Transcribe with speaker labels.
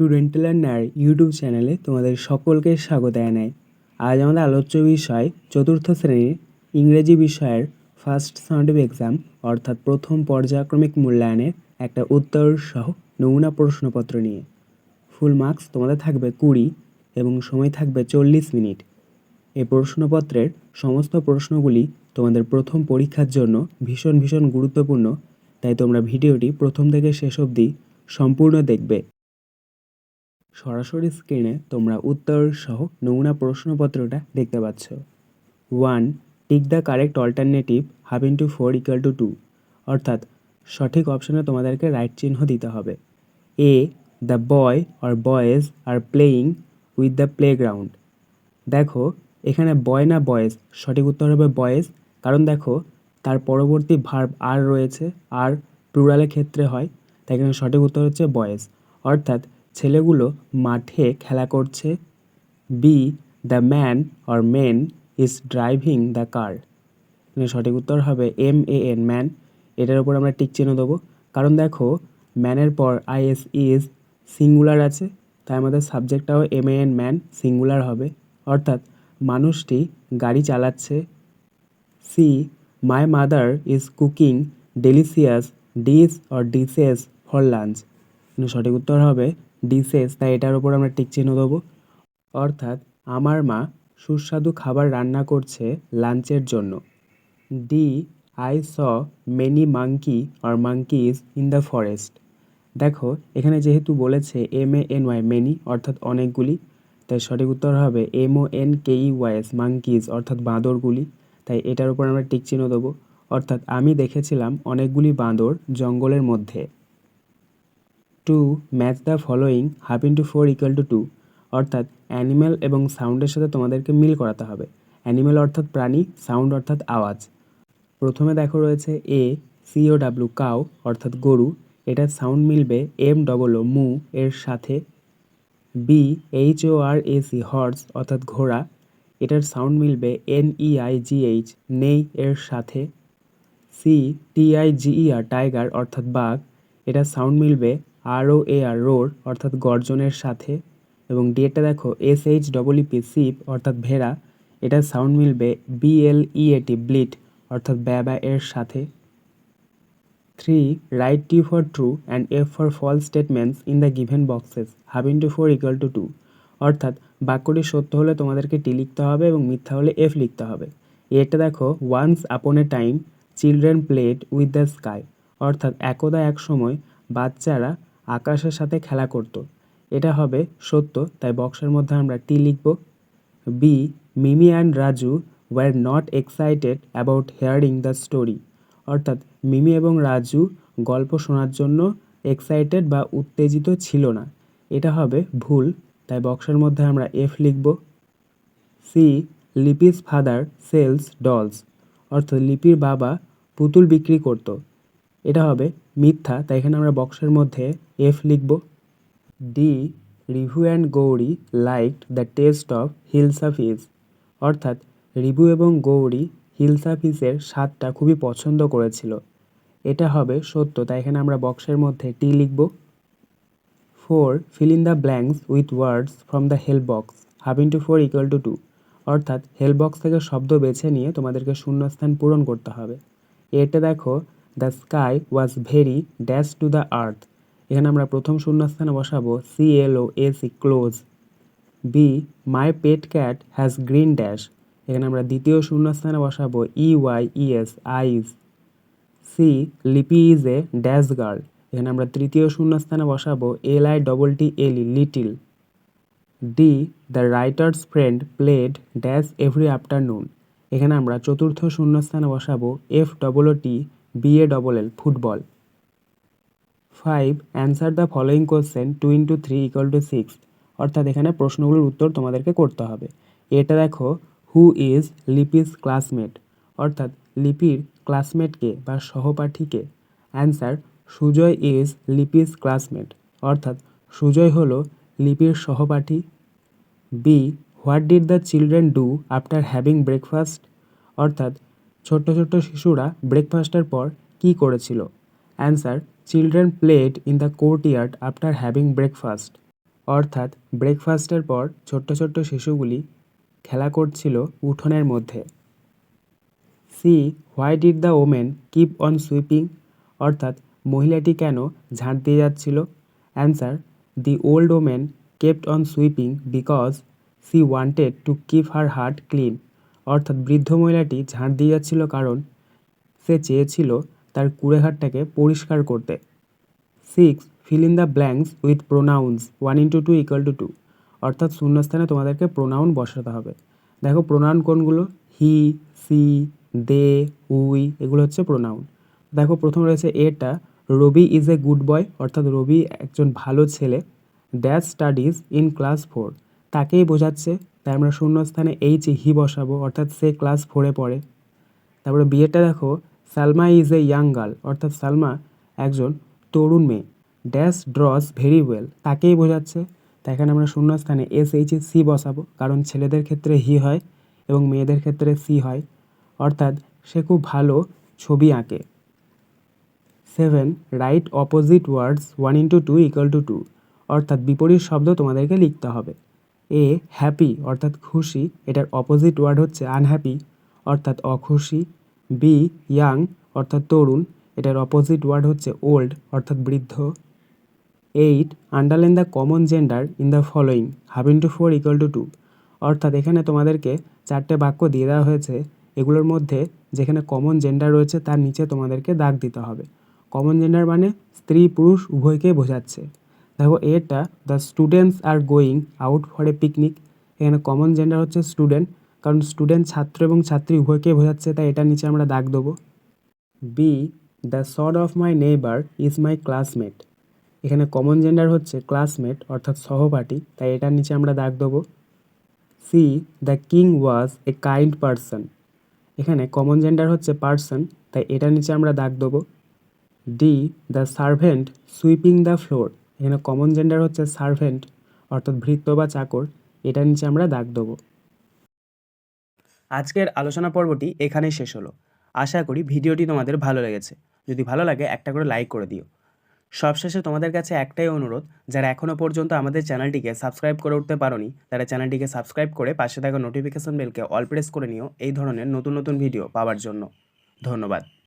Speaker 1: Student learner YouTube চ্যানেলে তোমাদের সকলকে স্বাগত জানাই। আজ আমাদের আলোচ্য বিষয় চতুর্থ শ্রেণির ইংরেজি বিষয়ের ফার্স্ট সাউন্ড এক্সাম অর্থাৎ প্রথম পর্যায়ক্রমিক মূল্যায়নের একটা উত্তর সহ নমুনা প্রশ্নপত্র নিয়ে। ফুল মার্কস তোমাদের থাকবে কুড়ি এবং সময় থাকবে চল্লিশ মিনিট। এই প্রশ্নপত্রের সমস্ত প্রশ্নগুলি তোমাদের প্রথম পরীক্ষার জন্য ভীষণ ভীষণ গুরুত্বপূর্ণ, তাই তোমরা ভিডিওটি প্রথম থেকে শেষ অবধি সম্পূর্ণ দেখবে। সরাসরি স্ক্রিনে তোমরা উত্তর সহ নমুনা প্রশ্নপত্রটা দেখতে পাচ্ছ। One tick the correct alternative half into four equal to two অর্থাৎ সঠিক অপশনে তোমাদেরকে রাইট চিহ্ন দিতে হবে। A the boy or boys are playing with the playground দেখো, এখানে বয় না বয়েজ সঠিক উত্তর হবে বয়েজ কারণ দেখো, তার পরবর্তী ভার্ব আর রয়েছে, আর প্লুরালের ক্ষেত্রে হয়, তাই এখানে সঠিক উত্তর হচ্ছে বয়েজ অর্থাৎ ছেলেগুলো মাঠে খেলা করছে। B the man or men is driving the car সঠিক উত্তর হবে এম এ এন ম্যান এটার উপর আমরা টিক চিহ্ন দেবো। কারণ দেখো ম্যানের পর আই এস ইজ সিঙ্গুলার আছে। তাই আমাদের সাবজেক্টটাও M A N man singular হবে। অর্থাৎ মানুষটি গাড়ি চালাচ্ছে। C my mother is cooking delicious dish or dishes for lunch সঠিক উত্তর হবে ডিশেস তাই এটার ওপর আমরা টিক চিহ্ন দেবো। অর্থাৎ, আমার মা সুস্বাদু খাবার রান্না করছে লাঞ্চের জন্য। D I saw many monkey or monkeys in the forest দেখো, এখানে যেহেতু বলেছে M A N Y many অর্থাৎ অনেকগুলি, তাই সঠিক উত্তর হবে M O N K E Y S monkeys অর্থাৎ বাঁদরগুলি। তাই এটার উপর আমরা টিক চিহ্ন দেবো। অর্থাৎ, আমি দেখেছিলাম অনেকগুলি বাঁদর জঙ্গলের মধ্যে। Two match the following half into four equal to two অর্থাৎ অ্যানিম্যাল এবং সাউন্ডের সাথে তোমাদেরকে মিল করাতে হবে। অ্যানিম্যাল অর্থাৎ প্রাণী সাউন্ড অর্থাৎ আওয়াজ। প্রথমে দেখো রয়েছে এ সিও ডাব্লু কাউ অর্থাৎ গরু। এটার সাউন্ড মিলবে এম ডবল ও মু এর সাথে। B H O R A C horse অর্থাৎ ঘোড়া। এটার সাউন্ড মিলবে N E I G H neigh এর সাথে। C T I G E R tiger অর্থাৎ বাঘ। এটার সাউন্ড মিলবে আর ও এ আর রোর অর্থাৎ গর্জনের সাথে। এবং ডি এটা দেখো S H double E P sheep অর্থাৎ ভেড়া। এটার সাউন্ড মিলবে বি এল ই এটি ব্লিট অর্থাৎ ব্যবা এর সাথে। Three write T for true and F for false statements in the given boxes half into four equal to two অর্থাৎ বাক্যটি সত্য হলে তোমাদেরকে টি লিখতে হবে এবং মিথ্যা হলে এফ লিখতে হবে। এটা দেখো once upon a time children played with the sky অর্থাৎ একদা এক সময় বাচ্চারা আকাশের সাথে খেলা করত। এটা হবে সত্য, তাই বক্সের মধ্যে আমরা টি লিখব। B Mimi and Raju were not excited about hearing the story অর্থাৎ মিমি এবং রাজু গল্প শোনার জন্য এক্সাইটেড বা উত্তেজিত ছিল না। এটা হবে ভুল, তাই বক্সের মধ্যে আমরা এফ লিখব। C Lipi's father sells dolls অর্থাৎ লিপির বাবা পুতুল বিক্রি করত। এটা হবে মিথ্যা, তাই এখানে আমরা বক্সের মধ্যে এফ লিখব। D Rivu and Gauri liked the taste of hilsa fish অর্থাৎ রিভু এবং গৌরী হিলসা ফিসের স্বাদটা খুবই পছন্দ করেছিল। এটা হবে সত্য, তাই এখানে আমরা বক্সের মধ্যে টি লিখব। Four fill in the blanks with words from the help box half into four equal to two অর্থাৎ হেল্প বক্স থেকে শব্দ বেছে নিয়ে তোমাদেরকে শূন্যস্থান পূরণ করতে হবে। এটা দেখো the sky was very dash to the earth এখানে আমরা প্রথম শূন্যস্থানে বসাবো C L O A C close B my pet cat has green dash এখানে আমরা দ্বিতীয় শূন্যস্থানে বসাবো E Y E S eyes C Lipi is a dash girl এখানে আমরা তৃতীয় শূন্যস্থানে বসাবো L I double T L E little D the writer's friend played dash every afternoon এখানে আমরা চতুর্থ শূন্যস্থানে বসাবো F double T B A double L football five answer the following question two into three equal to six অর্থাৎ এখানে প্রশ্নগুলোর উত্তর তোমাদেরকে করতে হবে। এটা দেখো হু ইজ লিপিস ক্লাসমেট অর্থাৎ লিপির ক্লাসমেটকে বা সহপাঠীকে answer Sujoy is Lipi's classmate অর্থাৎ সুজয় হলো লিপির সহপাঠী। B what did the children do after having breakfast অর্থাৎ ছোট্ট ছোট্ট শিশুরা ব্রেকফাস্টের পর কী করেছিল? Answer children played in the courtyard after having breakfast অর্থাৎ ব্রেকফাস্টের পর ছোট্ট ছোট্ট শিশুগুলি খেলা করছিল উঠোনের মধ্যে। C why did the women keep on sweeping অর্থাৎ, মহিলাটি কেন ঝাঁট দিয়ে যাচ্ছিল? Answer the old women kept on sweeping because she wanted to keep her hut clean অর্থাৎ বৃদ্ধ মহিলাটি ঝাঁট দিয়ে যাচ্ছিল কারণ সে চেয়েছিল তার কুড়েঘাটটাকে পরিষ্কার করতে। Six, fill in the blanks with pronouns, one into two equal to two. অর্থাৎ শূন্যস্থানে তোমাদেরকে প্রোনাউন বসাতে হবে। দেখো প্রোনাউন কোনগুলো? হি, সি, দে, উই, এগুলো হচ্ছে প্রোনাউন। দেখো প্রথম রয়েছে এটা। রবি ইজ এ গুড বয়, অর্থাৎ রবি একজন ভালো ছেলে। That studies in class four. তাকেই বোঝাচ্ছে তাই আমরা শূন্যস্থানে এইচ হি বসাবো, অর্থাৎ সে ক্লাস ফোরে পড়ে। তারপরে বিয়েটা দেখো, Salma is a young girl অর্থাৎ সালমা একজন তরুণ মেয়ে। ড্যাশ ড্রস ভেরি ওয়েল তাকেই বোঝাচ্ছে। তাই এখানে আমরা শূন্যস্থানে এস এইচ সি বসাবো, কারণ ছেলেদের ক্ষেত্রে হি হয় এবং মেয়েদের ক্ষেত্রে সি হয়। অর্থাৎ সে খুব ভালো ছবি আঁকে। Seven write opposite words one into two equal to two অর্থাৎ বিপরীত শব্দ তোমাদেরকে লিখতে হবে। এ হ্যাপি অর্থাৎ খুশি, এটার অপোজিট ওয়ার্ড হচ্ছে আনহ্যাপি অর্থাৎ অখুশি বি ইয়াং অর্থাৎ তরুণ, এটার অপোজিট ওয়ার্ড হচ্ছে ওল্ড অর্থাৎ বৃদ্ধ। Eight underline the common gender in the following half into four equal to two অর্থাৎ এখানে তোমাদেরকে চারটে বাক্য দিয়ে দেওয়া হয়েছে, এগুলোর মধ্যে যেখানে কমন জেন্ডার রয়েছে তার নিচে তোমাদেরকে দাগ দিতে হবে। কমন জেন্ডার মানে স্ত্রী, পুরুষ উভয়কে বোঝাচ্ছে। দেখো, এটা the students are going out for a picnic এখানে কমন জেন্ডার হচ্ছে স্টুডেন্ট কারণ স্টুডেন্ট ছাত্র এবং ছাত্রী উভয়কে বোঝাচ্ছে, তাই এটার নিচে আমরা দাগ দেবো। B the son of my neighbour is my classmate এখানে কমন জেন্ডার হচ্ছে ক্লাসমেট অর্থাৎ সহপাঠী, তাই এটার নিচে আমরা দাগ দেবো। C the king was a kind person এখানে কমন জেন্ডার হচ্ছে পারসন তাই এটার নিচে আমরা দাগ দেবো। D the servant sweeping the floor এখানে কমন জেন্ডার হচ্ছে সার্ভেন্ট অর্থাৎ ভৃত্য বা চাকর এটার নিচে আমরা দাগ দেবো। আজকের আলোচনা পর্বটি এখানেই শেষ হলো। আশা করি ভিডিওটি তোমাদের ভালো লেগেছে। যদি ভালো লাগে, একটা করে লাইক করে দিও। সবশেষে তোমাদের কাছে একটাই অনুরোধ, যারা এখনও পর্যন্ত আমাদের চ্যানেলটিকে সাবস্ক্রাইব করে উঠতে পারোনি, তারা চ্যানেলটিকে সাবস্ক্রাইব করে পাশে থাকা নোটিফিকেশন বেলকে অল প্রেস করে নিও, এই ধরনের নতুন নতুন ভিডিও পাওয়ার জন্য। ধন্যবাদ।